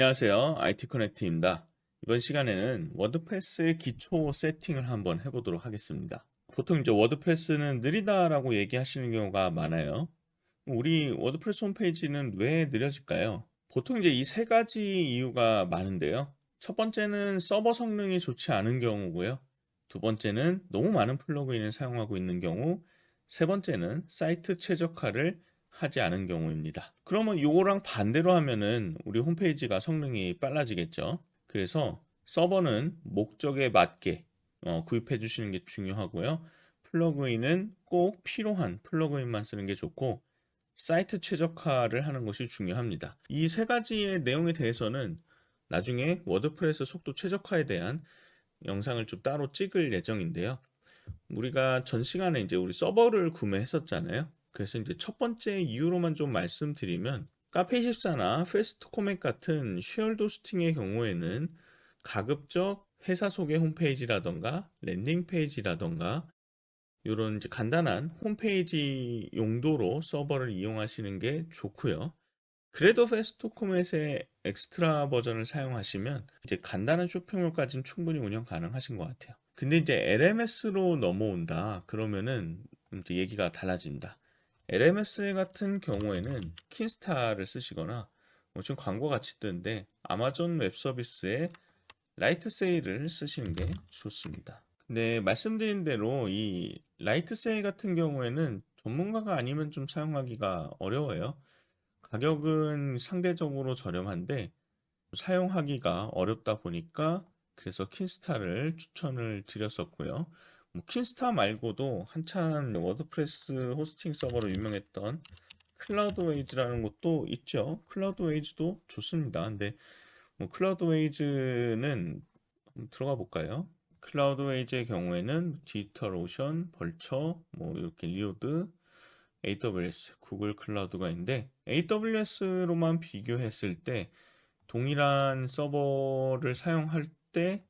안녕하세요. IT 커넥트입니다. 이번 시간에는 워드프레스의 기초 세팅을 한번 해보도록 하겠습니다. 보통 이제 워드프레스는 느리다라고 얘기하시는 경우가 많아요. 우리 워드프레스 홈페이지는 왜 느려질까요? 보통 이제 이 세 가지 이유가 많은데요. 첫 번째는 서버 성능이 좋지 않은 경우고요. 두 번째는 너무 많은 플러그인을 사용하고 있는 경우, 세 번째는 사이트 최적화를 하지 않은 경우입니다. 그러면 요거랑 반대로 하면은 우리 홈페이지가 성능이 빨라지겠죠. 그래서 서버는 목적에 맞게 어, 구입해 주시는 게 중요하고요. 플러그인은 꼭 필요한 플러그인만 쓰는 게 좋고 사이트 최적화를 하는 것이 중요합니다. 이 세 가지의 내용에 대해서는 나중에 워드프레스 속도 최적화에 대한 영상을 좀 따로 찍을 예정인데요. 우리가 전 시간에 이제 우리 서버를 구매했었잖아요. 그래서 이제 첫 번째 이유로만 좀 말씀드리면 카페24나 페스트코맥 같은 쉐어드 호스팅의 경우에는 가급적 회사 소개 홈페이지라던가 랜딩 페이지라던가 이런 이제 간단한 홈페이지 용도로 서버를 이용하시는 게 좋고요. 그래도 페스토코멧의 엑스트라 버전을 사용하시면 이제 간단한 쇼핑몰까지는 충분히 운영 가능하신 것 같아요. 근데 이제 LMS로 넘어온다 그러면은 이제 얘기가 달라집니다. LMS 같은 경우에는 킨스타를 쓰시거나 뭐 지금 광고 같이 뜨는데 아마존 웹 서비스의 라이트 세일을 쓰시는 게 좋습니다. 근데 말씀드린 대로 이 라이트 세일 같은 경우에는 전문가가 아니면 좀 사용하기가 어려워요. 가격은 상대적으로 저렴한데 사용하기가 어렵다 보니까 그래서 킨스타를 추천을 드렸었고요. 뭐 킨스타 말고도 한참 워드프레스 호스팅 서버로 유명했던 클라우드웨이즈라는 것도 있죠. 클라우드웨이즈도 좋습니다. 근데 뭐 클라우드웨이즈는 들어가 볼까요? 클라우드웨이즈의 경우에는 디지털 오션, 벌처, 뭐 이렇게 리오드, AWS, 구글 클라우드가 있는데 AWS로만 비교했을 때 동일한 서버를 사용할 때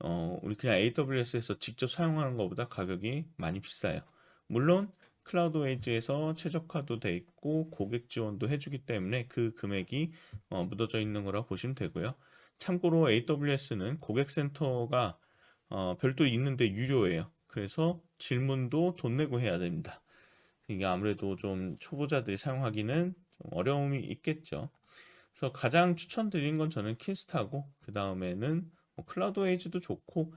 어, 우리 그냥 AWS에서 직접 사용하는 것보다 가격이 많이 비싸요. 물론 클라우드웨이즈에서 최적화도 돼 있고 고객 지원도 해주기 때문에 그 금액이 어, 묻어져 있는 거라 보시면 되고요. 참고로 AWS는 고객센터가 어, 별도 있는데 유료예요. 그래서 질문도 돈 내고 해야 됩니다. 이게 아무래도 좀 초보자들이 사용하기는 좀 어려움이 있겠죠. 그래서 가장 추천드린 건 저는 킨스타고 그 다음에는 뭐 클라우드 웨이즈도 좋고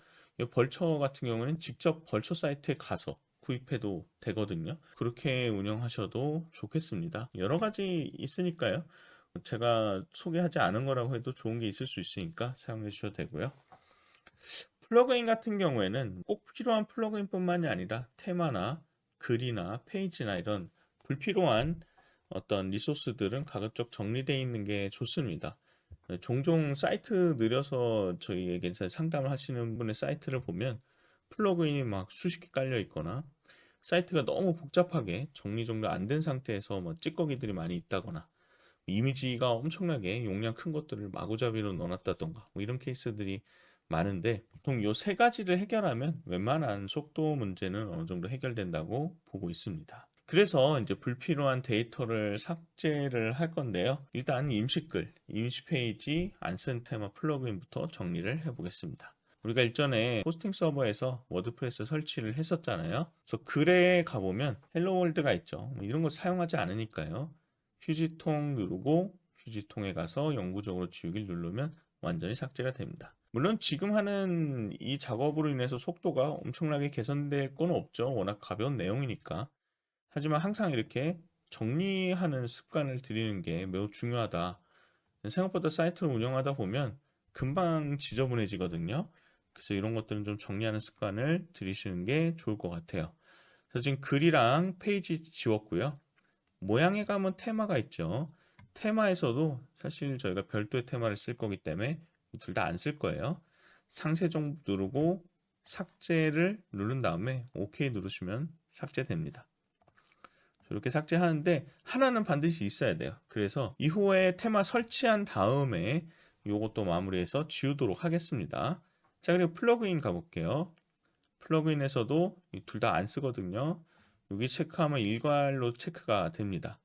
벌처 같은 경우는 직접 벌처 사이트에 가서 구입해도 되거든요. 그렇게 운영하셔도 좋겠습니다. 여러 가지 있으니까요. 제가 소개하지 않은 거라고 해도 좋은 게 있을 수 있으니까 사용해 주셔도 되고요. 플러그인 같은 경우에는 꼭 필요한 플러그인뿐만이 아니라 테마나 글이나 페이지나 이런 불필요한 어떤 리소스들은 가급적 정리되어 있는 게 좋습니다. 종종 사이트 느려서 저희에게 상담을 하시는 분의 사이트를 보면 플러그인이 막 수십 개 깔려 있거나 사이트가 너무 복잡하게 정리정돈 안 된 상태에서 뭐 찌꺼기들이 많이 있다거나 이미지가 엄청나게 용량 큰 것들을 마구잡이로 넣어놨다던가 뭐 이런 케이스들이 많은데 보통 요 세 가지를 해결하면 웬만한 속도 문제는 어느 정도 해결된다고 보고 있습니다. 그래서 이제 불필요한 데이터를 삭제를 할 건데요. 일단 임시글, 임시 페이지, 안 쓴 테마 플러그인부터 정리를 해보겠습니다. 우리가 일전에 호스팅 서버에서 워드프레스 설치를 했었잖아요. 그래서 글에 가보면 헬로 월드가 있죠. 뭐 이런 거 사용하지 않으니까요. 휴지통 누르고 휴지통에 가서 영구적으로 지우기를 누르면 완전히 삭제가 됩니다. 물론 지금 하는 이 작업으로 인해서 속도가 엄청나게 개선될 건 없죠. 워낙 가벼운 내용이니까. 하지만 항상 이렇게 정리하는 습관을 들이는 게 매우 중요하다. 생각보다 사이트를 운영하다 보면 금방 지저분해지거든요. 그래서 이런 것들은 좀 정리하는 습관을 들이시는 게 좋을 것 같아요. 그래서 지금 글이랑 페이지 지웠고요. 모양에 가면 테마가 있죠. 테마에서도 사실 저희가 별도의 테마를 쓸 거기 때문에 둘 다 안 쓸 거예요. 상세 종 누르고 삭제를 누른 다음에 OK 누르시면 삭제됩니다. 이렇게 삭제하는데 하나는 반드시 있어야 돼요. 그래서 이후에 테마 설치한 다음에 이것도 마무리해서 지우도록 하겠습니다. 자 그리고 플러그인 가볼게요. 플러그인에서도 둘 다 안 쓰거든요. 여기 체크하면 일괄로 체크가 됩니다.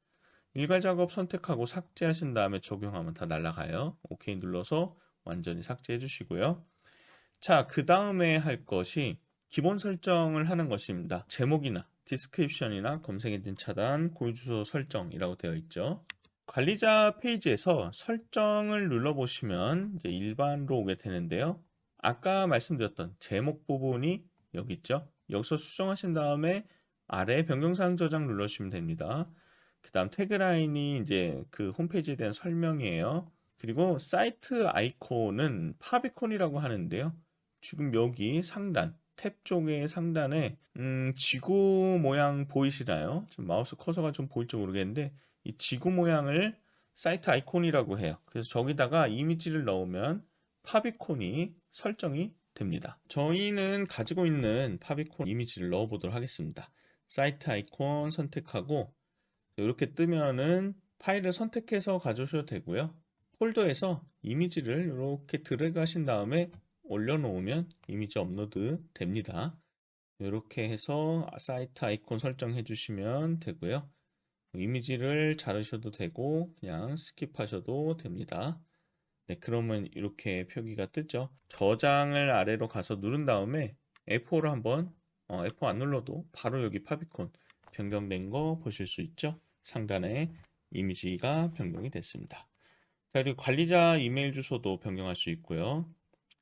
일괄 작업 선택하고 삭제하신 다음에 적용하면 다 날아가요. 오케이 눌러서 완전히 삭제해 주시고요. 자, 그 다음에 할 것이 기본 설정을 하는 것입니다. 제목이나 디스크립션이나 검색 엔진 차단, 고유 주소 설정이라고 되어 있죠. 관리자 페이지에서 설정을 눌러보시면 일반으로 오게 되는데요. 아까 말씀드렸던 제목 부분이 여기 있죠. 여기서 수정하신 다음에 아래 변경사항 저장 눌러주시면 됩니다. 그 다음 태그라인이 이제 그 홈페이지에 대한 설명이에요. 그리고 사이트 아이콘은 파비콘이라고 하는데요. 지금 여기 상단, 탭 쪽의 상단에 음, 지구 모양 보이시나요? 지금 마우스 커서가 좀 보일지 모르겠는데 이 지구 모양을 사이트 아이콘이라고 해요. 그래서 저기다가 이미지를 넣으면 파비콘이 설정이 됩니다. 저희는 가지고 있는 파비콘 이미지를 넣어보도록 하겠습니다. 사이트 아이콘 선택하고 이렇게 뜨면은 파일을 선택해서 가져오셔도 되고요. 폴더에서 이미지를 이렇게 드래그 하신 다음에 올려놓으면 이미지 업로드 됩니다. 이렇게 해서 사이트 아이콘 설정해 주시면 되고요. 이미지를 자르셔도 되고 그냥 스킵하셔도 됩니다. 네, 그러면 이렇게 표기가 뜨죠. 저장을 아래로 가서 누른 다음에 F4를 한번 어, F4 안 눌러도 바로 여기 파비콘 변경된 거 보실 수 있죠. 상단에 이미지가 변경이 됐습니다. 자, 그리고 관리자 이메일 주소도 변경할 수 있고요.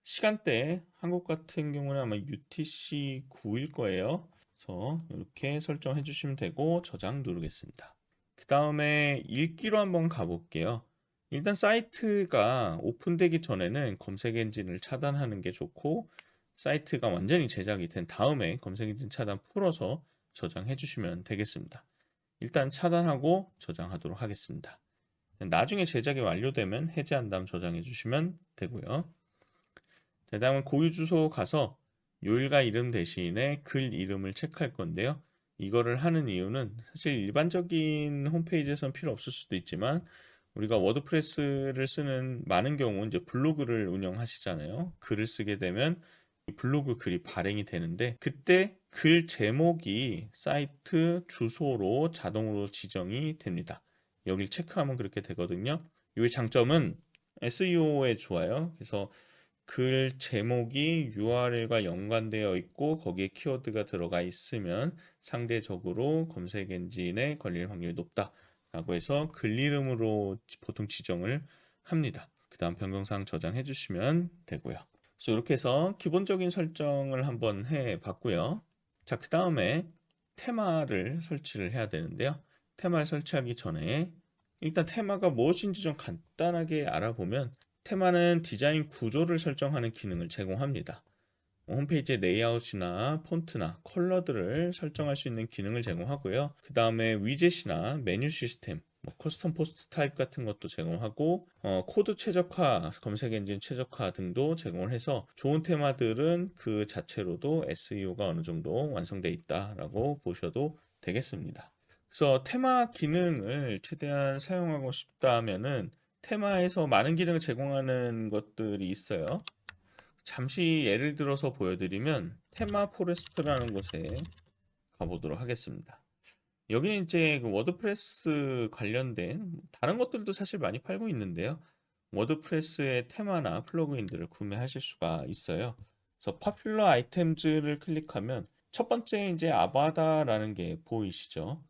시간대 한국 같은 경우는 아마 UTC 9일 거예요. 그래서 이렇게 설정해 주시면 되고 저장 누르겠습니다. 그 다음에 읽기로 한번 가볼게요. 일단 사이트가 오픈되기 전에는 검색 엔진을 차단하는 게 좋고 사이트가 완전히 제작이 된 다음에 검색 엔진 차단 풀어서 저장해 주시면 되겠습니다. 일단 차단하고 저장하도록 하겠습니다. 나중에 제작이 완료되면 해제한 다음 저장해 주시면 되고요. 자, 다음은 고유 주소 가서 요일과 이름 대신에 글 이름을 체크할 건데요. 이거를 하는 이유는 사실 일반적인 홈페이지에선 필요 없을 수도 있지만 우리가 워드프레스를 쓰는 많은 경우 이제 블로그를 운영하시잖아요. 글을 쓰게 되면 블로그 글이 발행이 되는데 그때 글 제목이 사이트 주소로 자동으로 지정이 됩니다. 여기를 체크하면 그렇게 되거든요. 이 장점은 SEO에 좋아요. 그래서 글 제목이 URL과 연관되어 있고 거기에 키워드가 들어가 있으면 상대적으로 검색 엔진에 걸릴 확률이 높다라고 해서 글 이름으로 보통 지정을 합니다. 그 다음 변경사항 저장해 주시면 되고요. 그래서 이렇게 해서 기본적인 설정을 한번 해 봤고요. 자, 그 다음에 테마를 설치를 해야 되는데요. 테마를 설치하기 전에 일단 테마가 무엇인지 좀 간단하게 알아보면 테마는 디자인 구조를 설정하는 기능을 제공합니다. 홈페이지 레이아웃이나 폰트나 컬러들을 설정할 수 있는 기능을 제공하고요. 그 다음에 위젯이나 메뉴 시스템, 뭐 커스텀 포스트 타입 같은 것도 제공하고 어, 코드 최적화, 검색 엔진 최적화 등도 제공을 해서 좋은 테마들은 그 자체로도 SEO가 어느 정도 완성돼 있다라고 보셔도 되겠습니다. 그래서 테마 기능을 최대한 사용하고 싶다면은 테마에서 많은 기능을 제공하는 것들이 있어요. 잠시 예를 들어서 보여드리면 테마 포레스트라는 곳에 가보도록 하겠습니다. 여기는 이제 그 워드프레스 관련된 다른 것들도 사실 많이 팔고 있는데요. 워드프레스의 테마나 플러그인들을 구매하실 수가 있어요. 그래서 파퓰러 아이템즈를 클릭하면 첫 번째 이제 아바다라는 게 보이시죠?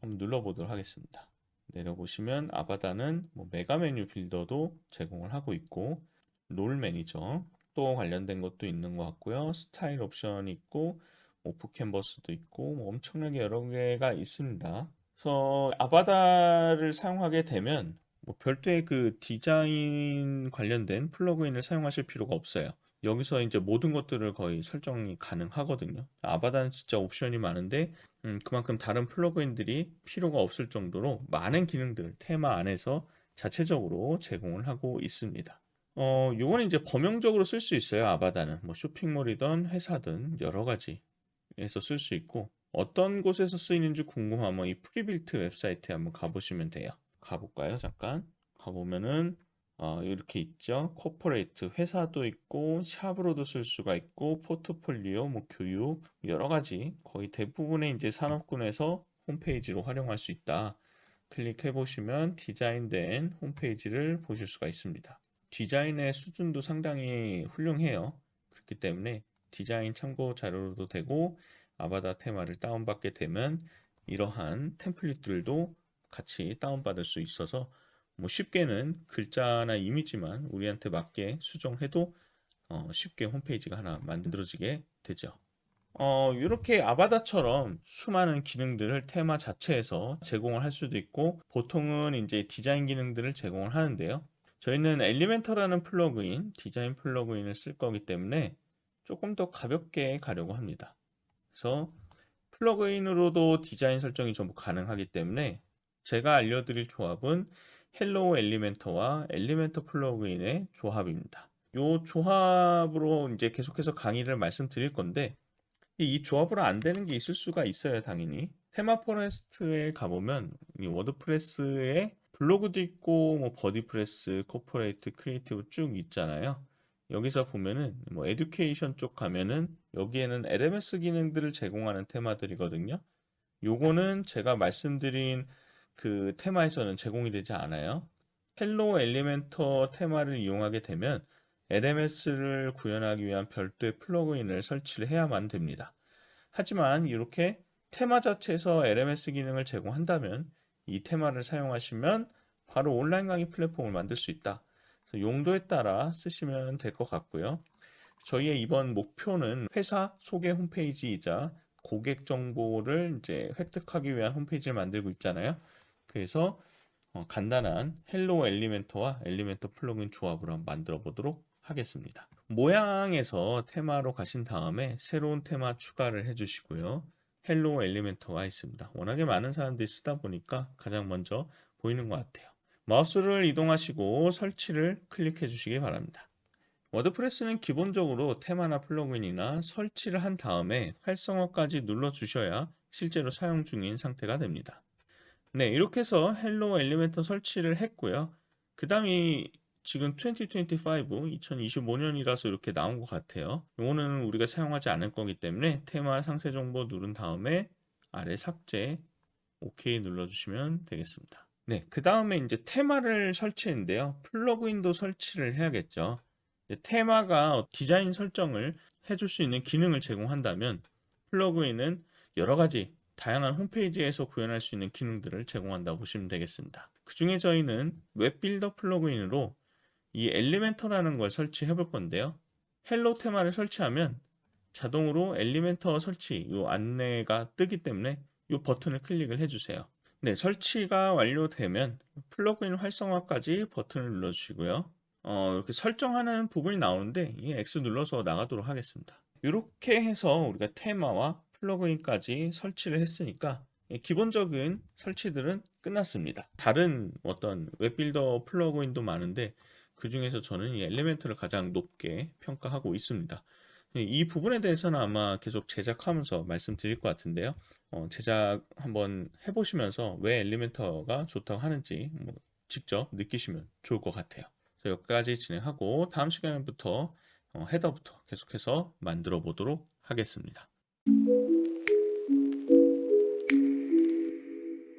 한번 눌러보도록 하겠습니다. 내려보시면 아바다는 뭐 메가 메뉴 빌더도 제공을 하고 있고 롤 매니저 또 관련된 것도 있는 것 같고요. 스타일 옵션이 있고 오프 캔버스도 있고 뭐 엄청나게 여러 개가 있습니다. 그래서 아바다를 사용하게 되면 뭐 별도의 그 디자인 관련된 플러그인을 사용하실 필요가 없어요. 여기서 이제 모든 것들을 거의 설정이 가능하거든요. 아바다는 진짜 옵션이 많은데 음, 그만큼 다른 플러그인들이 필요가 없을 정도로 많은 기능들 테마 안에서 자체적으로 제공을 하고 있습니다. 어, 요거는 이제 범용적으로 쓸 수 있어요. 아바다는 뭐 쇼핑몰이든 회사든 여러 가지에서 쓸 수 있고 어떤 곳에서 쓰이는지 궁금하면 이 프리빌트 웹사이트에 한번 가보시면 돼요. 가볼까요? 잠깐 가보면은 어, 이렇게 있죠. 코퍼레이트 회사도 있고 샵으로도 쓸 수가 있고 포트폴리오, 뭐 교육 여러 가지 거의 대부분의 이제 산업군에서 홈페이지로 활용할 수 있다. 클릭해 보시면 디자인된 홈페이지를 보실 수가 있습니다. 디자인의 수준도 상당히 훌륭해요. 그렇기 때문에 디자인 참고 자료로도 되고 아바타 테마를 다운받게 되면 이러한 템플릿들도 같이 다운받을 수 있어서 뭐 쉽게는 글자나 이미지만 우리한테 맞게 수정해도 어, 쉽게 홈페이지가 하나 만들어지게 되죠. 어, 이렇게 아바다처럼 수많은 기능들을 테마 자체에서 제공을 할 수도 있고 보통은 이제 디자인 기능들을 제공을 하는데요. 저희는 엘리멘터라는 플러그인, 디자인 플러그인을 쓸 거기 때문에 조금 더 가볍게 가려고 합니다. 그래서 플러그인으로도 디자인 설정이 전부 가능하기 때문에 제가 알려드릴 조합은 헬로우 엘리멘터와 엘리멘터 플러그인의 조합입니다. 이 조합으로 이제 계속해서 강의를 말씀드릴 건데 이 조합으로 안 되는 게 있을 수가 있어요, 당연히. 테마 포레스트에 가보면 이 워드프레스에 블로그도 있고 뭐 버디프레스, 코퍼레이트, 크리에이티브 쭉 있잖아요. 여기서 보면은 뭐 에듀케이션 쪽 가면은 여기에는 LMS 기능들을 제공하는 테마들이거든요. 요거는 제가 말씀드린 그 테마에서는 제공이 되지 않아요. 헬로 엘리멘터 테마를 이용하게 되면 LMS를 구현하기 위한 별도의 플러그인을 설치를 해야만 됩니다. 하지만 이렇게 테마 자체에서 LMS 기능을 제공한다면 이 테마를 사용하시면 바로 온라인 강의 플랫폼을 만들 수 있다. 용도에 따라 쓰시면 될 것 같고요. 저희의 이번 목표는 회사 소개 홈페이지이자 고객 정보를 이제 획득하기 위한 홈페이지를 만들고 있잖아요. 그래서 어, 간단한 헬로 엘리멘터와 엘리멘터 플러그인 조합으로 한번 만들어 보도록 하겠습니다. 모양에서 테마로 가신 다음에 새로운 테마 추가를 해주시고요. 헬로 엘리멘터가 있습니다. 워낙에 많은 사람들이 쓰다 보니까 가장 먼저 보이는 것 같아요. 마우스를 이동하시고 설치를 클릭해 주시기 바랍니다. 워드프레스는 기본적으로 테마나 플러그인이나 설치를 한 다음에 활성화까지 눌러 주셔야 실제로 사용 중인 상태가 됩니다. 네, 이렇게 해서 헬로 엘리멘터 설치를 했고요. 그 다음이 지금 2025, 2025년이라서 이렇게 나온 것 같아요. 이거는 우리가 사용하지 않을 거기 때문에 테마 상세 정보 누른 다음에 아래 삭제, OK 눌러주시면 되겠습니다. 네, 그 다음에 이제 테마를 설치했는데요. 플러그인도 설치를 해야겠죠. 테마가 디자인 설정을 해줄 수 있는 기능을 제공한다면 플러그인은 여러 가지 다양한 홈페이지에서 구현할 수 있는 기능들을 제공한다고 보시면 되겠습니다. 그 중에 저희는 웹빌더 플러그인으로 이 엘리멘터라는 걸 설치해 볼 건데요. 헬로 테마를 설치하면 자동으로 엘리멘터 설치 요 안내가 뜨기 때문에 이 버튼을 클릭을 해주세요. 네, 설치가 완료되면 플러그인 활성화까지 버튼을 눌러주시고요. 어, 이렇게 설정하는 부분이 나오는데 이 X 눌러서 나가도록 하겠습니다. 이렇게 해서 우리가 테마와 플러그인까지 설치를 했으니까 기본적인 설치들은 끝났습니다. 다른 어떤 웹빌더 플러그인도 많은데 그 중에서 저는 이 엘리멘트를 가장 높게 평가하고 있습니다. 이 부분에 대해서는 아마 계속 제작하면서 말씀드릴 것 같은데요. 어, 제작 한번 해보시면서 왜 엘리멘터가 좋다고 하는지 뭐 직접 느끼시면 좋을 것 같아요. 그래서 여기까지 진행하고 다음 시간부터 어, 헤더부터 계속해서 만들어 보도록 하겠습니다.